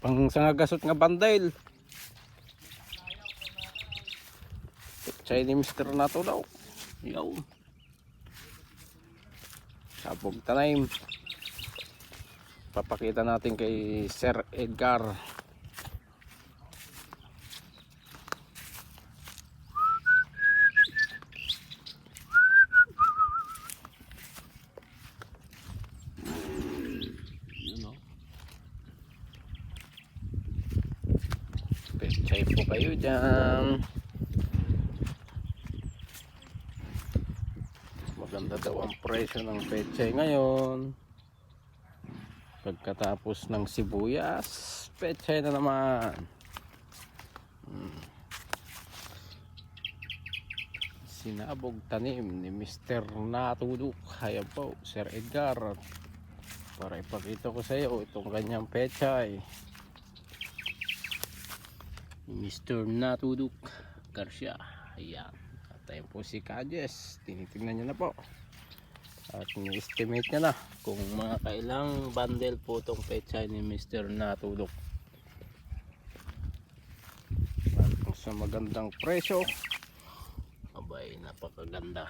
Pang sangagasot nga bandel. Chay ni Mr. Nato daw. Yaw. Sabog tanim. Papakita natin kay Sir Edgar. Yun o. Pechay po kayo dyan. Maganda daw ang presyo ng pechay ngayon. Pagkatapos ng sibuyas, pechay na naman. Hmm. Sinabog tanim ni Mr. Natuduk. Ayan po, Sir Edgar. Para ipakita ko sa iyo itong kanyang pechay. Mr. Natuduk Garcia. Ayan. At ayun po si Kajes. Tinitingnan niya na po. At ni-estimate niya na kung mga kailang bundle po itong pechay ni Mr. Natudok. At kung sa magandang presyo, abay napakaganda.